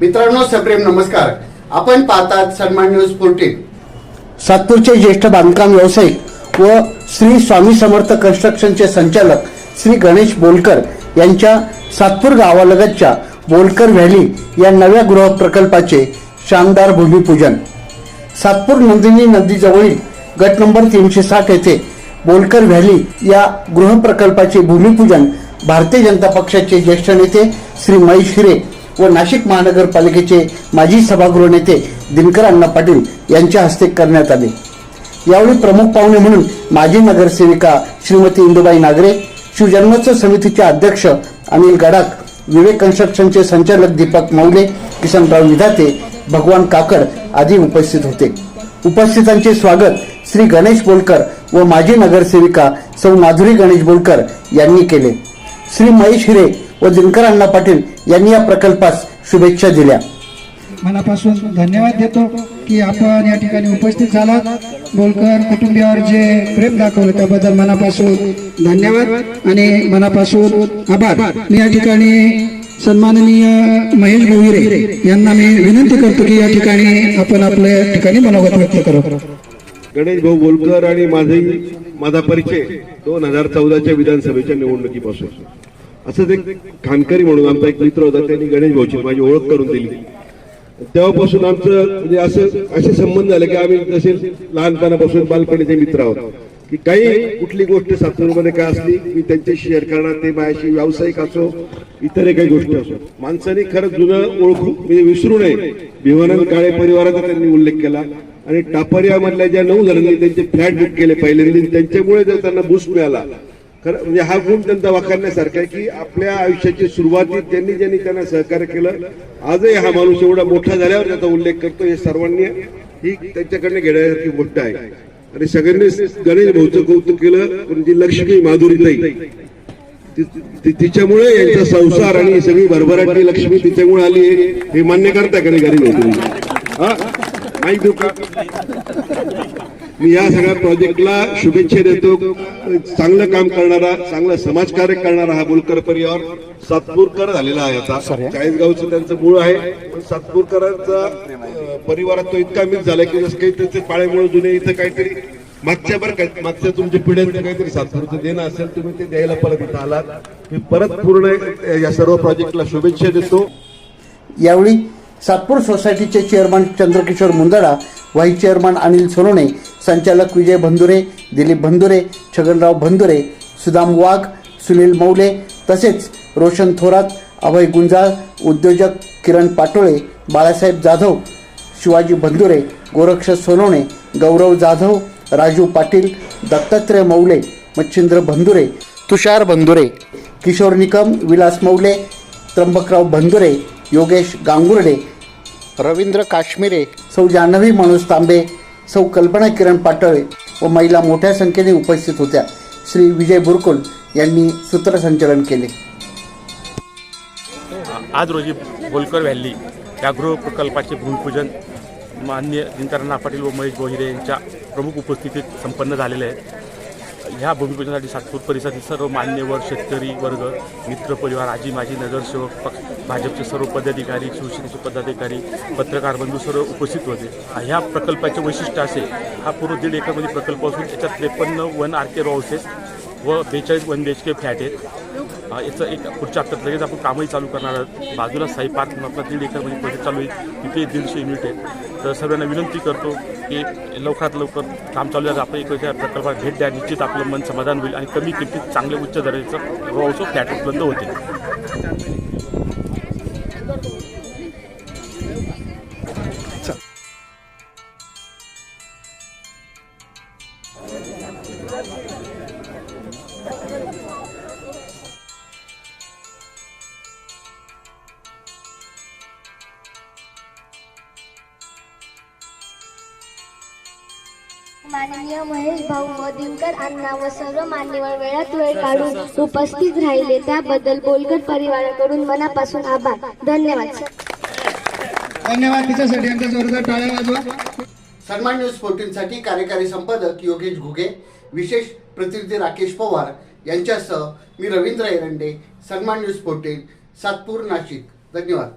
मित्रांनो सप्रेम नमस्कार. आपण पाहतात सन्मान न्यूज फोर्टीन सातपूरचे ज्येष्ठ बांधकाम व्यावसायिक व श्री स्वामी समर्थ कन्स्ट्रक्शनचे संचालक श्री गणेश बोलकर यांच्या सातपूर गावालगतच्या बोलकर व्हॅली या नव्या गृह प्रकल्पाचे शानदार भूमिपूजन. सातपूर नंदिनी नदीजवळील गट नंबर तीनशे साठ येथे बोलकर व्हॅली या गृहप्रकल्पाचे भूमिपूजन भारतीय जनता पक्षाचे ज्येष्ठ नेते श्री महेश हिरे व नाशिक महानगरपालिकेचे माजी सभागृह नेते दिनकर अण्णा पाटील यांच्या हस्ते करण्यात आले. यावेळी प्रमुख पाहुणे म्हणून माजी नगरसेविका श्रीमती इंदुबाई नागरे शिवजन्मोत्सव समितीचे अध्यक्ष अनिल गडाख विवेक कन्स्ट्रक्शनचे संचालक दीपक मौले किसनराव विधाते भगवान काकड आदी उपस्थित होते. उपस्थितांचे स्वागत श्री गणेश बोलकर व माजी नगरसेविका सौ माधुरी गणेश बोलकर यांनी केले. श्री महेश हिरे व दिनकर अण्णा पाटील यांनी या प्रकल्पास शुभेच्छा दिल्या. मनापासून धन्यवाद देतो की आपण या ठिकाणी उपस्थित झालात. बोलकर कुटुंबियावर जे प्रेम दाखवलं त्याबद्दल मनापासून धन्यवाद आणि मनापासून आभार. मी या ठिकाणी सन्माननीय महेश भोईरे यांना मी विनंती करतो की या ठिकाणी आपण आपल्या ठिकाणी मनोगत व्यक्त करू. गणेश भाऊ बोलकर आणि माझे माझा परिचय दोन हजार चौदाच्या विधानसभेच्या निवडणुकीपासून. असंच एक खानकरी म्हणून आमचा एक मित्र होता त्यांनी गणेश भाऊची माझी ओळख करून दिली. तेव्हापासून आमचं म्हणजे असं असे संबंध झाले की आम्ही जसे लहानपणापासून बालपणीचे मित्र आहोत. की काही कुठली गोष्ट सातूरमध्ये काय असली मी त्यांच्याशी शेअर करणार ते माझ्याशी व्यावसायिक असो इतर काही गोष्टी असो. माणसाने खरंच जुनं ओळखू म्हणजे विसरू नये. भिवानंद काळे परिवाराचा त्यांनी उल्लेख केला. आणि टापरियामधल्या ज्या नऊ जणांनी त्यांचे फ्लॅट बुक केले पहिल्यांदा त्यांच्यामुळे जर त्यांना बूस्ट मिळाला खरं म्हणजे हा गुण त्यांचा वाखाणण्यासारखा आहे की आपल्या आयुष्याची सुरुवातीत त्यांनी ज्यांनी त्यांना सहकार्य केलं आजही हा माणूस एवढा मोठा झाल्यावर त्याचा उल्लेख करतो हे सर्वांनी ही त्यांच्याकडनं घेण्यासारखी गोष्ट आहे. आणि सगळ्यांनी गणेश भाऊचं कौतुक केलं म्हणजे लक्ष्मी माधुरीताई तिच्यामुळे यांचा संसार आणि सगळी भरभराटी लक्ष्मी तिच्यामुळे आली हे मान्य करता का नाही गरीब हा? माहिती का मी या सगळ्या प्रोजेक्टला शुभेच्छा देतो. चांगलं काम करणारा चांगलं समाजकार्य करणारा हा बोलकर परिवार सातपूरकर झालेला आहे आता. चाळीसगावचं त्यांचं मूळ आहे. पण सातपूरकरांचा परिवारात तो इतका मिस झाला की जसं काही त्याचे पाळेमुळे जुने इथं काहीतरी मागच्या बरं काय मागच्या तुमच्या पिढ्यांचं काहीतरी सातपूरचं देणं असेल तुम्ही ते द्यायला परत इथं आलात. मी परत पूर्ण या सर्व प्रोजेक्टला शुभेच्छा देतो. यावेळी सातपूर सोसायटीचे chairman Chandrakishor Mundada vice chairman Anil Sonone संचालक विजय भंदुरे दिलीप भंदुरे छगनराव भंदुरे सुदाम वाघ सुनील मौले तसेच रोशन थोरात अभय गुंजाळ उद्योजक किरण पाटोळे बाळासाहेब जाधव शिवाजी भंदुरे गोरक्ष सोनवणे गौरव जाधव राजू पाटील दत्तात्रय मौले मच्छिंद्र भंदुरे तुषार भंदुरे किशोर निकम विलास मौले त्र्यंबकराव भंदुरे योगेश गांगुर्डे रवींद्र काश्मीरे सौ जान्हवी मनोज तांबे सौ कल्पना किरण पाटळे व महिला मोठ्या संख्येने उपस्थित होत्या. श्री विजय बुरकुल यांनी सूत्रसंचलन केले. आज रोजी बोलकर व्हॅली या गृह प्रकल्पाचे भूमिपूजन मान्य दिनकरांना पाटील व महेश गोहिरे यांच्या प्रमुख उपस्थितीत संपन्न झालेले आहे. ह्या भूमिपूजनासाठी सातपूर परिसरातील सर्व मान्यवर शेतकरी वर्ग मित्र परिवार आजी माजी नगरसेवक पक्ष भाजपचे सर्व पदाधिकारी शिवसेनेचे पदाधिकारी पत्रकार बंधू सर्व उपस्थित होते. ह्या प्रकल्पाचे वैशिष्ट्य असे हा पूर्व दीड एकरमध्ये म्हणजे प्रकल्प असून याच्यात त्रेपन्न वन आर के हाऊसेस व बेचाळीस one B H K flat आहेत. याचं एक पुढच्या हप्त्यात लगेच आपण कामही चालू करणार आहोत. बाजूला साई पार्क आपला दीड एकरमध्ये म्हणजे प्रोजेक्ट चालू आहे. तिथे दीडशे युनिट आहेत. तर सर्वांना विनंती करतो की लवकरात लवकर काम चालू आहे. आपण एक प्रकल्पात भेट द्या. निश्चित आपलं मन समाधान होईल आणि कमी किमतीत चांगले उच्च दर्जाचं रोवचं फ्लॅट उपलब्ध होतील माननीय महेश भाऊ व दिनकर अण्णा व सर्व मान्यवर वेळात वेळ काढून उपस्थित राहिले. त्याबद्दल बोलकर परिवाराकडून मनापासून आभार. धन्यवाद धन्यवाद. तिच्यासाठी आमच्या जोरदार टाळ्या वाजवा. सन्मान न्यूज फोर्टीन साठी कार्यकारी संपादक योगेश घुगे विशेष प्रतिनिधी राकेश पवार यांच्यासह मी रवींद्र एरंडे सन्मान न्यूज फोर्टीन सातपूर नाशिक. धन्यवाद.